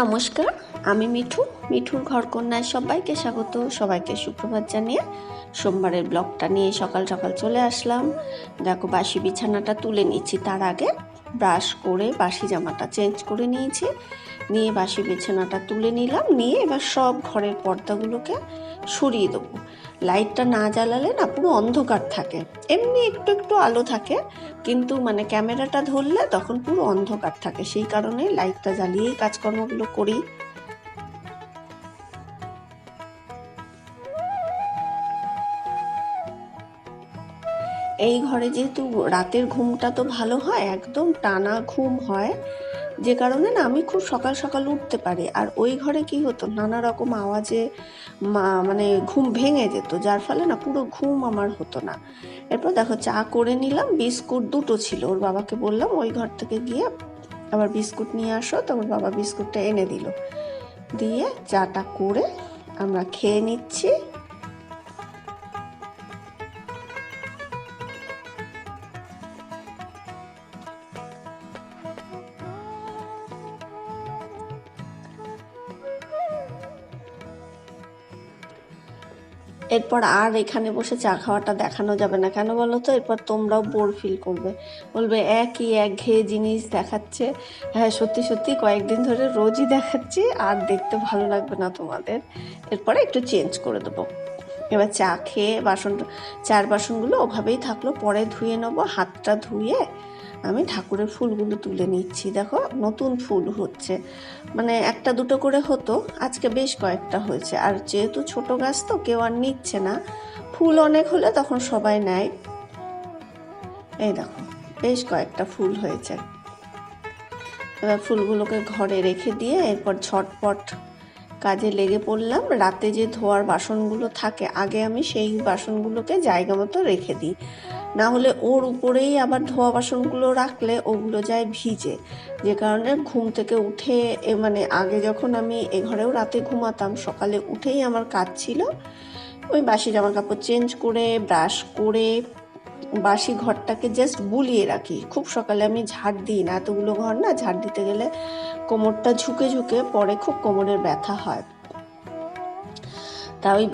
নমস্কার, আমি মিঠু, মিঠুর ঘরকন্যায় সবাইকে স্বাগত, সবাইকে সুপ্রভাত জানিয়ে সোমবারের ব্লগটা নিয়ে সকাল সকাল চলে আসলাম। দেখো, বাসি বিছানাটা তুলে নিচ্ছি, তার আগে ব্রাশ করে বাসি জামাটা চেঞ্জ করে নিয়েছি। নিয়ে বাসি বিছানাটা তুলে নিলাম, নিয়ে এবার সব ঘরের পর্দাগুলোকে সরিয়ে দেবো। লাইটটা না জ্বালালে না পুরো অন্ধকার থাকে। এমনি একটু একটু আলো থাকে, কিন্তু মানে ক্যামেরাটা ধরলে তখন পুরো অন্ধকার থাকে। সেই কারণে লাইটটা জ্বালিয়েই কাজকর্মগুলো করি। এই ঘরে যেহেতু রাতের ঘুমটা তো ভালো হয়, একদম টানা ঘুম হয় যে কারণে না আমি খুব সকাল সকাল উঠতে পারি। আর ওই ঘরে কি হতো, নানা রকম আওয়াজে মানে ঘুম ভেঙে যেত, যার ফলে না পুরো ঘুম আমার হতো না। এরপর দেখো চা করে নিলাম, বিস্কুট দুটো ছিল। ওর বাবাকে বললাম, ওই ঘর থেকে গিয়ে আবার বিস্কুট নিয়ে আসো। তো ওর বাবা বিস্কুটটা এনে দিল। দিয়ে চাটা করে আমরা খেয়ে নিচ্ছি। এরপর আর এখানে বসে চা খাওয়াটা দেখানো যাবে না। কেন বলো তো? এরপর তোমরাও বোর ফিল করবে। বলবে, একই একঘেয়ে জিনিস দেখাচ্ছে। হ্যাঁ সত্যি সত্যি কয়েকদিন ধরে রোজই দেখাচ্ছি, আর দেখতে ভালো লাগবে না তোমাদের। এরপরে একটু চেঞ্জ করে দেবো। এবার চা খেয়ে বাসন, চার বাসনগুলো ওভাবেই থাকল। পরে ধুয়ে নেব, হাতটা ধুয়ে আমি ঠাকুরের ফুলগুলো তুলে নিচ্ছি। দেখো, নতুন ফুল হচ্ছে। মানে একটা দুটো করে হতো, আজকে বেশ কয়েকটা হয়েছে। আর যেহেতু ছোট গাছ তো কেউ আর নিচ্ছে না, ফুল অনেক হলে তখন সবাই নেয়। এই দেখো, বেশ কয়েকটা ফুল হয়েছে। এবার ফুলগুলোকে ঘরে রেখে দিয়ে এরপর ঝটপট কাজে লেগে পড়লাম। রাতে যে ধোয়ার বাসনগুলো থাকে, আগে আমি সেই বাসনগুলোকে জায়গা মতো রেখে দিই। না হলে ওর উপরেই আবার ধোয়া বাসনগুলো রাখলে ওগুলো যায় ভিজে। যে কারণে ঘুম থেকে উঠে মানে আগে যখন আমি এ ঘরেও রাতে ঘুমাতাম, সকালে উঠেই আমার কাজ ছিল। ওই বাসি জামা কাপড় চেঞ্জ করে, ব্রাশ করে, বাসি ঘরটাকে জাস্ট বুলিয়ে রাখি। খুব সকালে আমি ঝাড় দিই না। এতগুলো ঘর না, ঝাড় দিতে গেলে কোমরটা ঝুঁকে ঝুঁকে পরে খুব কোমরের ব্যথা হয়। তা ওই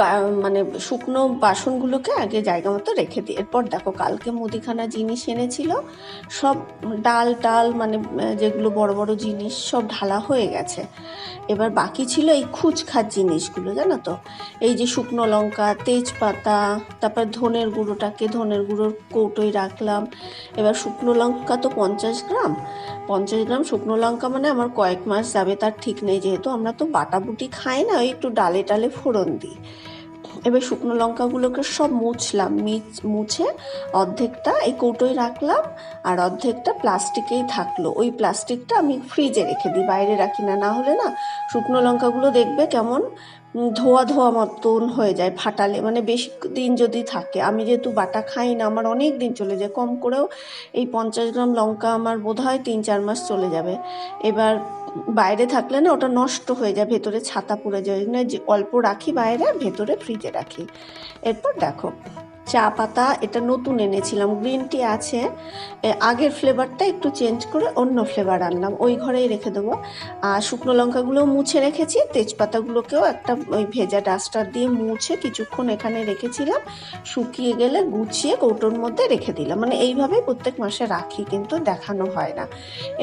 মানে শুকনো বাসনগুলোকে আগে জায়গা মতো রেখে দিই। এরপর দেখো কালকে মুদিখানা জিনিস এনেছিল, সব ডাল টাল মানে যেগুলো বড় বড় জিনিস সব ঢালা হয়ে গেছে। এবার বাকি ছিল এই খুচখাচ জিনিসগুলো, জানো তো? এই যে শুকনো লঙ্কা, তেজপাতা, তারপর ধনের গুঁড়োটাকে, ধনের গুঁড়োর কৌটোয় রাখলাম। এবার শুকনো লঙ্কা তো পঞ্চাশ গ্রাম পঞ্চাশ গ্রাম শুকনো লঙ্কা মানে আমার কয়েক মাস যাবে, তার ঠিক নেই যেহেতু। আমরা তো বাটাবুটি খাই না, ওই একটু ডালে টালে ফোড়ন দিই। এবার শুকনো লঙ্কাগুলোকে সব মুছলাম মুছে অর্ধেকটা এই কৌটোয় রাখলাম, আর অর্ধেকটা প্লাস্টিকেই থাকল। ওই প্লাস্টিকটা আমি ফ্রিজে রেখে দিই, বাইরে রাখি না। না হলে না শুকনো লঙ্কাগুলো দেখবে কেমন ধোয়া ধোয়া মতন হয়ে যায় ফাটালে। মানে বেশি দিন যদি থাকে। আমি যেহেতু বাটা খাই না, আমার অনেক দিন চলে যায়। কম করেও এই পঞ্চাশ গ্রাম লঙ্কা আমার বোধ হয় তিন চার মাস চলে যাবে। এবার বাইরে থাকলে না ওটা নষ্ট হয়ে যায়, ভেতরে ছাতা পড়ে যায়। ওই জন্য যে অল্প রাখি বাইরে, ভেতরে ফ্রিজে রাখি। এরপর দেখো। চা পাতা এটা নতুন এনেছিলাম, গ্রিন টি আছে। আগের ফ্লেভারটা একটু চেঞ্জ করে অন্য ফ্লেভার আনলাম, ওই ঘরেই রেখে দেবো। আর শুকনো লঙ্কাগুলো মুছে রেখেছি, তেজপাতাগুলোকেও একটা ওই ভেজা ডাস্টার দিয়ে মুছে কিছুক্ষণ এখানে রেখেছিলাম। শুকিয়ে গেলে গুছিয়ে কৌটোর মধ্যে রেখে দিলাম মানে এইভাবে প্রত্যেক মাসে রাখি, কিন্তু দেখানো হয় না।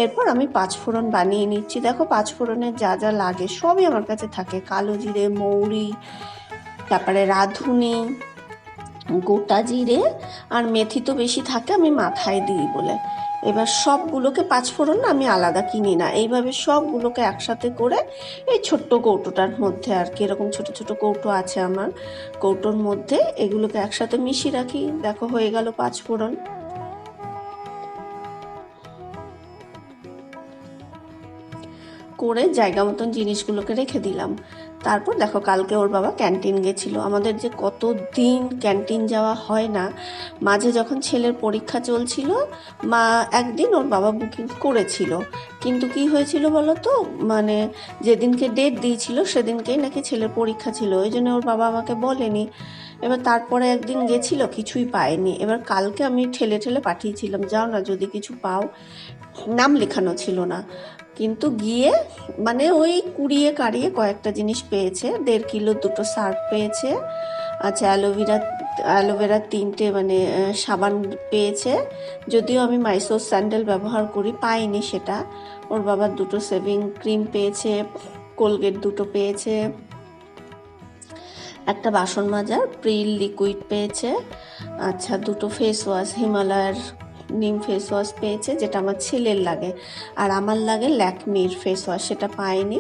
এরপর আমি পাঁচফোড়ন বানিয়ে নিচ্ছি। দেখো পাঁচফোড়নের যা যা লাগে সবই আমার কাছে থাকে। কালো জিরে, মৌরি, তারপরে রাঁধুনি গোটা জিরে আর মেথি তো বেশি থাকে, আমি মাথায় দিই বলে। এবার সবগুলোকে পাঁচফোড়ন না আমি আলাদা কিনি না, এইভাবে সবগুলোকে একসাথে করে এই ছোট্ট কৌটোটার মধ্যে আর কি, এরকম ছোট ছোট কৌটো আছে আমার, কৌটোর মধ্যে এগুলোকে একসাথে মিশিয়ে রাখি। দেখো, হয়ে গেল পাঁচফোড়ন। করে জায়গা মতন জিনিসগুলোকে রেখে দিলাম। তারপর দেখো কালকে ওর বাবা ক্যান্টিন গেছিল। আমাদের যে কত দিন ক্যান্টিন যাওয়া হয় না, মাঝে যখন ছেলের পরীক্ষা চলছিল, মা একদিন ওর বাবা বুকিং করেছিল। কিন্তু কি হয়েছিল বলো তো মানে যেদিনকে ডেট দিয়েছিল, সেদিনকেই নাকি ছেলের পরীক্ষা ছিল। ওই জন্য ওর বাবা আমাকে বলেনি। এবার তারপরে একদিন গেছিল, কিছুই পায়নি। এবার কালকে আমি ঠেলে ঠেলে পাঠিয়েছিলাম, যাও না, যদি কিছু পাও। নাম লেখানো ছিল না। কিন্তু গিয়ে মানে ওই কুড়িয়ে কাড়িয়ে কয়েকটা জিনিস পেয়েছে, দেড় কিলো দুটো সার্ফ পেয়েছে আচ্ছা অ্যালোভেরা অ্যালোভেরার তিনটে মানে সাবান পেয়েছে। যদিও আমি মাইসোর স্যান্ডেল ব্যবহার করি, পাইনি সেটা। ওর বাবার দুটো সেভিং ক্রিম পেয়েছে কোলগেট দুটো পেয়েছে। একটা বাসন মাজার প্রিল লিকুইড পেয়েছে আচ্ছা দুটো ফেস ওয়াশ হিমালয়ের নিম ফেস ওয়াশ পেয়েছে, যেটা আমার ছেলের লাগে। আর আমার লাগে ল্যাকমির ফেস ওয়াশ, সেটা পাইনি।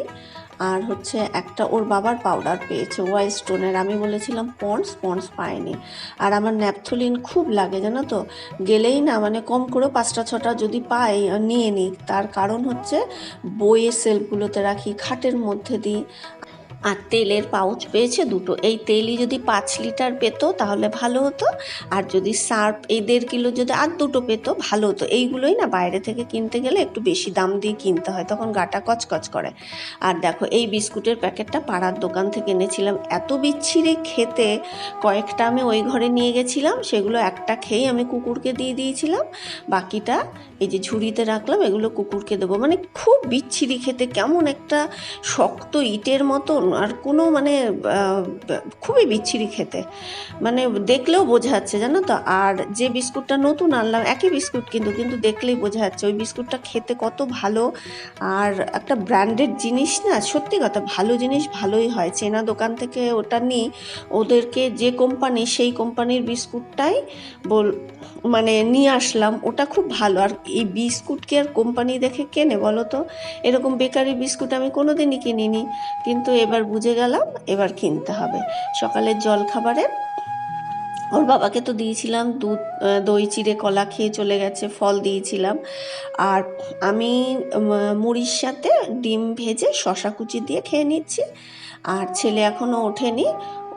আর হচ্ছে একটা ওর বাবার পাউডার পেয়েছে ওয়াই স্টোনের। আমি বলেছিলাম পন্ডস পন্ডস পাইনি। আর আমার ন্যাপথলিন খুব লাগে, জানো তো? গেলেই না মানে কম করে পাঁচটা, ছটা যদি পাই, নিয়ে নিই। তার কারণ হচ্ছে বইয়ের সেলফগুলোতে রাখি, খাটের মধ্যে দিই। আর তেলের পাউচ পেয়েছে দুটো। এই তেলই যদি পাঁচ লিটার পেতো তাহলে ভালো হতো। আর যদি সার্ফ এই দেড় কিলো যদি আর দুটো পেতো ভালো হতো। এইগুলোই না বাইরে থেকে কিনতে গেলে একটু বেশি দাম দিয়ে কিনতে হয়। তখন গাটা কচকচ করে। আর দেখো এই বিস্কুটের প্যাকেটটা পাড়ার দোকান থেকে এনেছিলাম। এত বিচ্ছিরি খেতে কয়েকটা আমি ওই ঘরে নিয়ে গেছিলাম। সেগুলো একটা খেয়ে আমি কুকুরকে দিয়ে দিয়েছিলাম। বাকিটা এই যে ঝুড়িতে রাখলাম, এগুলো কুকুরকে দেবো। মানে খুব বিচ্ছিরি খেতে। কেমন একটা শক্ত ইটের মতন আর কোনো মানে খুবই বিচ্ছিরি খেতে। মানে দেখলেও বোঝা যাচ্ছে, জানো তো? আর যে বিস্কুটটা নতুন আনলাম, একই বিস্কুট কিন্তু কিন্তু দেখলেই বোঝা যাচ্ছে ওই বিস্কুটটা খেতে কত ভালো। আর একটা ব্র্যান্ডেড জিনিস না, সত্যি কথা, ভালো জিনিস ভালোই হয়। চেনা দোকান থেকে ওটা নিই, ওদেরকে যে কোম্পানি, সেই কোম্পানির বিস্কুটটাই বল মানে নিয়ে আসলাম, ওটা খুব ভালো। আর এই বিস্কুট কি আর কোম্পানি দেখে কেনে বলো তো? এরকম বেকারি বিস্কুট আমি কোনোদিনই কিনিনি। কিন্তু এবার বুঝে গেলাম এবার কিনতে হবে। সকালের জল খাবারে ওর বাবাকে তো দিয়েছিলাম দুধ দই, চিড়ে, কলা খেয়ে চলে গেছে, ফল দিয়েছিলাম। আর আমি মুড়ির সাথে ডিম ভেজে শশা কুচি দিয়ে খেয়ে নিচ্ছি। আর ছেলে এখনও ওঠেনি,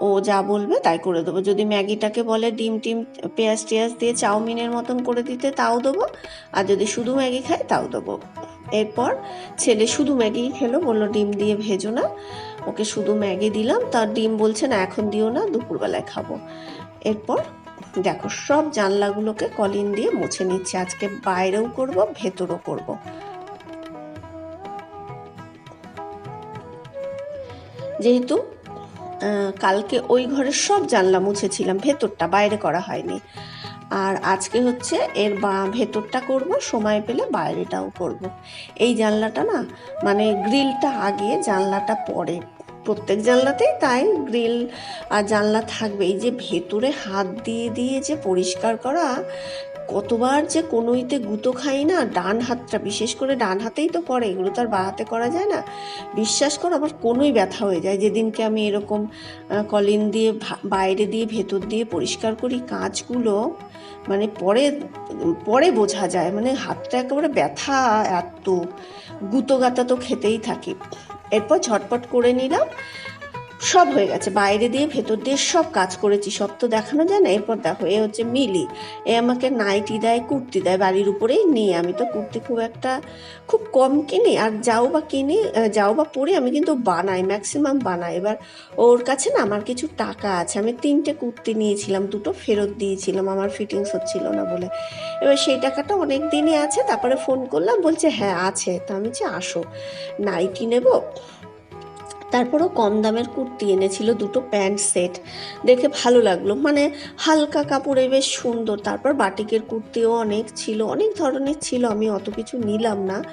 ও যা বলবে তাই করে দেবো। যদি ম্যাগিটাকে বলে ডিম, টিম, পেঁয়াজ, টেয়াজ দিয়ে চাউমিনের মতন করে দিতে তাও দেবো। আর যদি শুধু ম্যাগি খায় তাও দেবো। এরপর ছেলে শুধু ম্যাগি খেলো, বলল ডিম দিয়ে ভেজো না। ওকে শুধু ম্যাগি দিলাম, তার ডিম বলছে, না, এখন দিও না, দুপুরবেলায় খাব। এরপর দেখো, সব জানলাগুলোকে কলিন দিয়ে মুছে নিচ্ছে। আজকে বাইরেও করব, ভেতরও করব। যেহেতু কালকে ওই ঘরের সব জানলা মুছেছিলাম, ভেতরটা বাইরে করা হয়নি। আর আজকে হচ্ছে এর বা ভেতরটা করব, সময় পেলে বাইরেটাও করব। এই জানলাটা না মানে গ্রিলটা আগে, জানলাটা পরে। প্রত্যেক জানলাতেই তাই গ্রিল আর জানলা থাকবে। এই যে ভেতরে হাত দিয়ে দিয়ে যে পরিষ্কার করা কতবার যে কোনোইতে গুঁতো খাই না, ডান হাতটা, বিশেষ করে ডান হাতেই তো পড়ে, এগুলো তো আর বা হাতে করা যায় না। বিশ্বাস করো, আমার কোনোই ব্যথা হয়ে যায়। যেদিনকে আমি এরকম কলিন দিয়ে বাইরে দিয়ে ভেতর দিয়ে পরিষ্কার করি, কাঁচগুলো মানে পরে পরে বোঝা যায়। মানে হাতটা একেবারে ব্যথা এত, গুঁতো গাতা তো খেতেই থাকি। এরপর ঝটপট করে নিলাম। সব হয়ে গেছে। বাইরে দিয়ে ভেতর দিয়ে সব কাজ করেছি। সব তো দেখানো যায় না। এরপর দেখো, এ হচ্ছে মিলি। এ আমাকে নাইটি দেয়, কুর্তি দেয় বাড়ির উপরেই। নিই আমি তো কুর্তি খুব একটা খুব কম কিনি। আর যাও বা কিনি যাও বা পরে আমি কিন্তু বানাই ম্যাক্সিমাম বানাই। এবার ওর কাছে না আমার কিছু টাকা আছে। আমি তিনটে কুর্তি নিয়েছিলাম, দুটো ফেরত দিয়েছিলাম। আমার ফিটিংস হচ্ছিল না বলে। এবার সেই টাকাটা অনেক দিনই আছে। তারপরে ফোন করলাম, বলছে হ্যাঁ আছে। তা আমি যে আসো, নাইটি নেব? তারপরও কম দামের কুর্তি এনেছিল দুটো প্যান্ট সেট। দেখে ভালো লাগল। মানে হালকা কাপড়ে বেশ সুন্দর। তারপর বাটিকের কুর্তিও অনেক ছিল। অনেক ধরনের ছিল। আমি অত কিছু নিলাম না।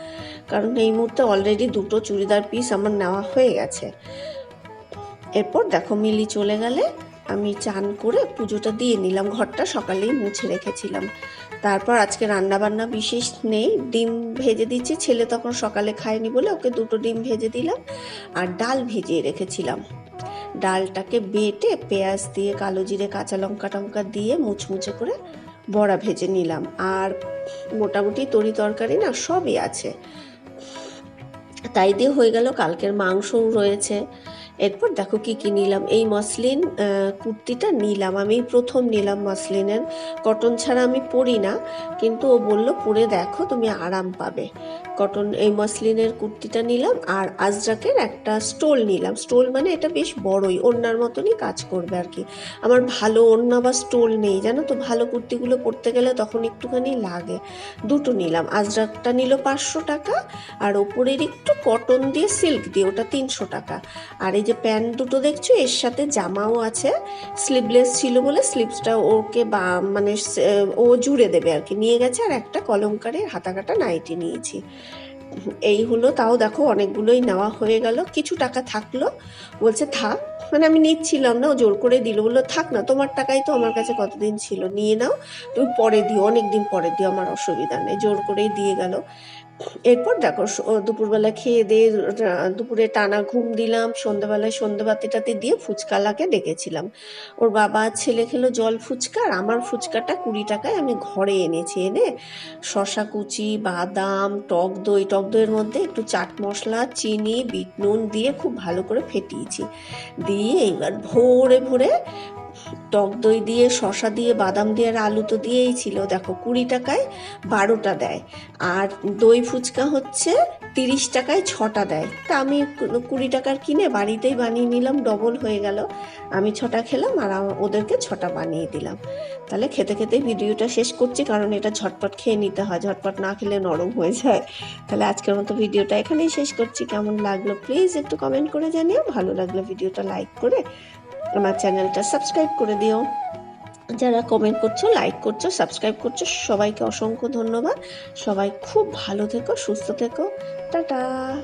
কারণ এই মুহূর্তে অলরেডি দুটো চুড়িদার পিস আমার নেওয়া হয়ে গেছে। এরপর দেখো মিলি চলে গেলে আমি চান করে পুজোটা দিয়ে নিলাম। ঘরটা সকালেই মুছে রেখেছিলাম। তারপর আজকে রান্না বান্না বিশেষ নেই। ডিম ভেজে দিচ্ছি। ছেলে তখন সকালে খায়নি বলে ওকে দুটো ডিম ভেজে দিলাম আর ডাল ভিজিয়ে রেখেছিলাম। ডালটাকে বেটে পেঁয়াজ দিয়ে, কালো জিরে, কাঁচা লঙ্কা টঙ্কা দিয়ে মুচমুচে করে বড়া ভেজে নিলাম। আর মোটামুটি তরি তরকারি না সবই আছে। তাই দিয়ে হয়ে গেল। কালকের মাংসও রয়েছে। এরপর দেখো কি কি নিলাম। এই মসলিন কুর্তিটা নিলাম। আমি প্রথম নিলাম মসলিনের। কটন ছাড়া আমি পরি না, কিন্তু ও বলল, পরে দেখো, তুমি আরাম পাবে। কটন, এই মসলিনের কুর্তিটা নিলাম আর আজরাকের একটা স্টোল নিলাম। স্টোল মানে এটা বেশ বড়ই, ওড়নার মতনই কাজ করবে আর কি। আমার ভালো ওড়না বা স্টোল নেই, জানো তো? ভালো কুর্তিগুলো পরতে গেলে তখন একটুখানি লাগে। দুটো নিলাম। আজরাকটা নিল পাঁচশো টাকা আর ওপরের একটু কটন দিয়ে সিল্ক দিয়ে, ওটা তিনশো টাকা। আর এই যে প্যান্ট দুটো দেখছ, এর সাথে জামাও আছে। স্লিভলেস ছিল বলে স্লিভসটা ওকে বা মানে ও জুড়ে দেবে আর কি। নিয়ে গেছে আর একটা কলমকারের হাতাকাটা নাইটি নিয়েছি। এই হলো, তাও দেখো অনেকগুলোই নেওয়া হয়ে গেল। কিছু টাকা থাকল। বলছে, থাক। মানে আমি নিচ্ছিলাম না, ও জোর করে দিল। বলল, থাক না, তোমার টাকাই তো আমার কাছে কতদিন ছিল। নিয়ে নাও। তুমি পরে দিও অনেক দিন পরে দিও, আমার অসুবিধা নেই। জোর করেই দিয়ে গেল। এরপর দেখো দুপুরবেলা খেয়ে দিয়ে দুপুরে টানা ঘুম দিলাম, সন্ধ্যাবেলায় সন্ধ্যে বাতিটাতে দিয়ে ফুচকালাকে ডেকেছিলাম। ওর বাবা ছেলে খেলো জল ফুচকা, আর আমার ফুচকাটা কুড়ি টাকায় আমি ঘরে এনেছি এনে শশা কুচি, বাদাম, টক দই, টক দইয়ের মধ্যে একটু চাট মশলা, চিনি, বিট নুন দিয়ে খুব ভালো করে ফেটিয়েছি। দিয়ে এইবার ভোরে ভোরে টক দই দিয়ে শশা দিয়ে, বাদাম দিয়ে আর আলু তো দিয়েই ছিল। দেখো, কুড়ি টাকায় বারোটা দেয়। আর দই ফুচকা হচ্ছে তিরিশ টাকায় ছটা দেয়। তা আমি কুড়ি টাকার কিনে বাড়িতেই বানিয়ে নিলাম, ডবল হয়ে গেল। আমি ছটা খেলাম আর ওদেরকে ছটা বানিয়ে দিলাম। তাহলে খেতে খেতেই ভিডিওটা শেষ করছি, কারণ এটা ঝটপট খেয়ে নিতে হয়। ঝটপট না খেলে নরম হয়ে যায়। তাহলে আজকের মতো ভিডিওটা এখানেই শেষ করছি। কেমন লাগল প্লিজ একটু কমেন্ট করে জানিও। ভালো লাগল ভিডিওটা লাইক করে আমার চ্যানেলটা সাবস্ক্রাইব করে দিও। যারা কমেন্ট করছ লাইক করছ সাবস্ক্রাইব করছ, সবাইকে অসংখ্য ধন্যবাদ। সবাই খুব ভালো থেকো, সুস্থ থেকো। টাটা!